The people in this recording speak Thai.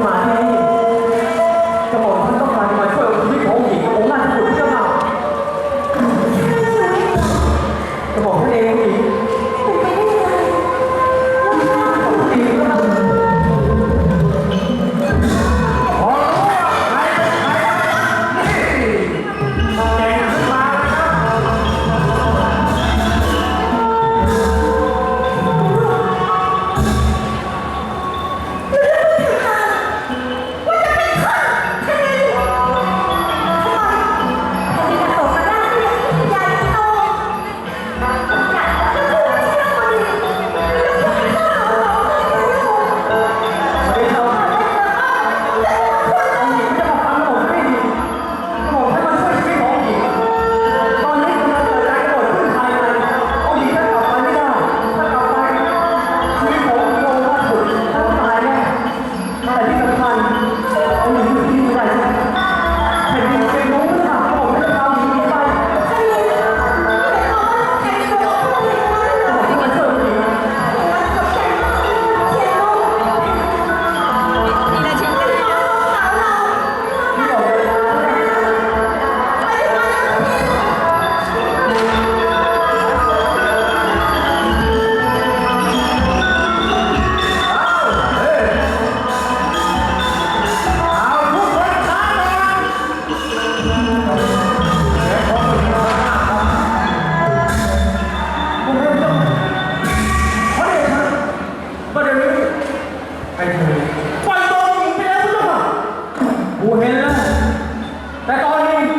马天意 กรุเทพอะเดชะประดี๋ยนี้ไอ้เธอปล่อยตัไปแล้วคุกผู้ชมกูเห็นแล้ว แต่ตอนนี้